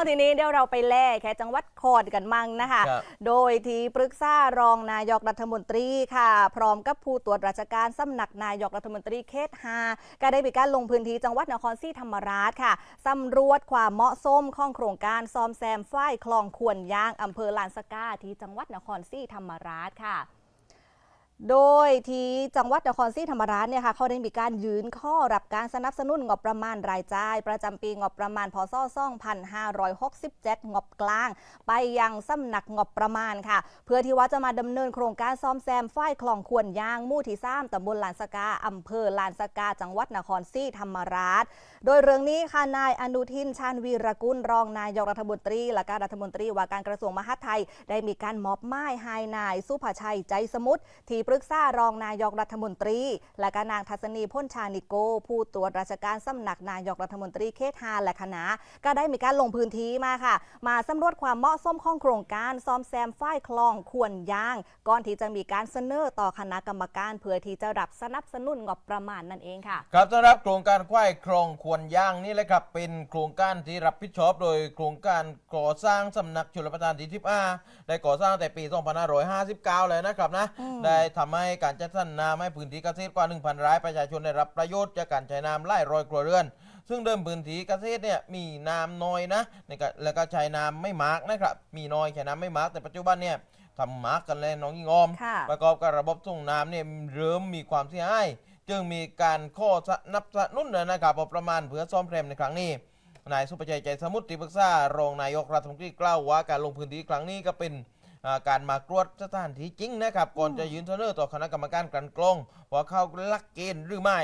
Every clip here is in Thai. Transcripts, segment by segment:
าวทีนี้เดี๋ยวเราไปแล่แค่จังหวัดคอนกันมั่งนะคะ ครับโดยที่ปรึกษารองนายกรัฐมนตรีค่ะ พร้อมกับผู้ตรวจราชการสำนักนายกรัฐมนตรีเขต5ก็ได้มีการลงพื้นที่จังหวัดนครศรีธรรมราชค่ะสำรวจความเหมาะสมของโครงการซ่อมแซมฝ้ายคลองขวนยางอำเภอลานสกาที่จังหวัดนครศรีธรรมราชค่ะ โดยที่จังหวัดนครศรีธรรมราชเนี่ยค่ะเขาได้มีการยืนข้อรับการสนับสนุนงบประมาณรายจ่าย ประจำปีงบประมาณพศ2567งบกลาง ไปยังสำนักงบประมาณค่ะ เพื่อที่ว่าจะมาดำเนินโครงการซ่อมแซมฝ้ายคลองควรยางมู่ที่3ตำบลลานสกาอำเภอลานสกา จังหวัดนครศรีธรรมราช โดยเรื่องนี้ค่ะนายอนุทินชาญวีรกุลรองนายกรัฐมนตรีและการรัฐมนตรีว่าการกระทรวงมหาดไทย ได้มีการมอบไม้ให้นายสุภชัยใจสมุทรที่รึกษารองนายกรัฐมนตรี และก็นางทัศนีพ่นชานิโก ผู้ตรวจราชการสำนักนายกรัฐมนตรีเขตฮาและคณะ ก็ได้มีการลงพื้นที่มาค่ะ มาสำรวจความเหมาะสมของโครงการซ่อมแซมฝ้ายคลองควรยาง ก่อนที่จะมีการเสนอต่อคณะกรรมการ เพื่อที่จะรับสนับสนุนงบประมาณนั่นเองค่ะ ครับสำหรับโครงการควายคลองควรย่างนี่แหละครับเป็นโครงการที่รับผิดชอบ โดยโครงการก่อสร้างสำนักชลประทานที่ทิพอาได้ก่อสร้างแต่ปี 2559 เลยนะครับนะอืมได้ทำให้การจัดสรรน้ำให้พื้นที่เกษตรกว่า 1,000ไร่ประชาชนได้รับประโยชน์จากการใช้น้ำไล่รอยครัวเรือน ซึ่งเดิมพื้นที่เกษตรเนี่ยมีน้ำน้อยนะในการแล้วก็ใช้น้ำไม่มากนะครับมีน้อยใช้น้ำไม่มากแต่ปัจจุบันเนี่ยทำมากกันเลยน้องยิงออมค่ะประกอบกับระบบส่งน้ำเนี่ยเริ่มมีความเสียหายจึงมีการข้อสนับสนุนนะครับงบประมาณเพื่อซ่อมแซมในครั้งนี้นายสุประชัยใจสมุทรที่ปรึกษารองนายกรัฐมนตรีกล่าวว่าการลงพื้นที่ครั้งนี้ก็เป็น อ่าการมากรวดสถานที่จริงนะครับก่อนจะยื่นเสนอต่อคณะกรรมการกลันกรองว่าเข้าหลักเกณฑ์หรือไม่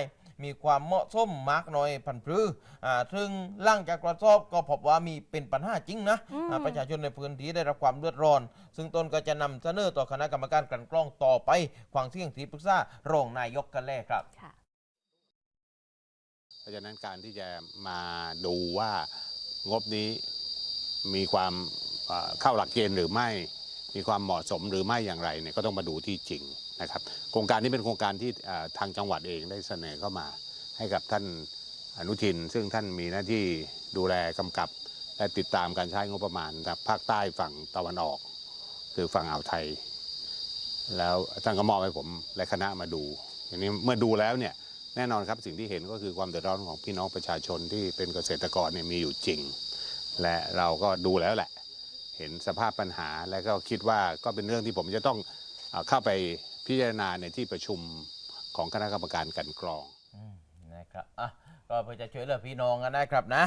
มีความเหมาะสมมากน้อยพันพรืออ่าซึ่งหล่างจากตรวจสอบก็พบว่ามีเป็นปัญหาจริงนะอืม อ่าประชาชนในพื้นที่ได้รับความเดือดร้อน ซึ่งตนก็จะนำเสนอต่อคณะกรรมการกลันกรองต่อไปฟังเสียงที่ปรึกษารองนายกกันแรกครับ ค่ะ เพราะฉะนั้นการที่จะมาดูว่างบนี้มีความเอ่อเข้าหลักเกณฑ์หรือไม่ มีความเหมาะสมหรือไม่อย่างไรเนี่ยก็ต้องมาดูที่จริงนะครับ โครงการนี้เป็นโครงการที่ทางจังหวัดเองได้เสนอเข้ามาให้กับท่านอนุทิน ซึ่งท่านมีหน้าที่ดูแลกำกับและติดตามการใช้งบประมาณนะครับภาคใต้ฝั่งตะวันออก คือฝั่งอ่าวไทย แล้วท่านก็มอบให้ผมและคณะมาดูอย่างนี้เมื่อดูแล้วเนี่ยแน่นอนครับสิ่งที่เห็นก็คือความเดือดร้อนของพี่น้องประชาชนที่เป็นเกษตรกรเนี่ยมีอยู่จริง และเราก็ดูแล้วแหละ เห็นสภาพปัญหา และก็คิดว่าก็เป็นเรื่องที่ผมจะต้องเข้าไปพิจารณาในที่ประชุมของคณะกรรมการกันกรองอนะครับอะก็เพื่อจะช่วยเหลือพี่น้องกันนะครับนะ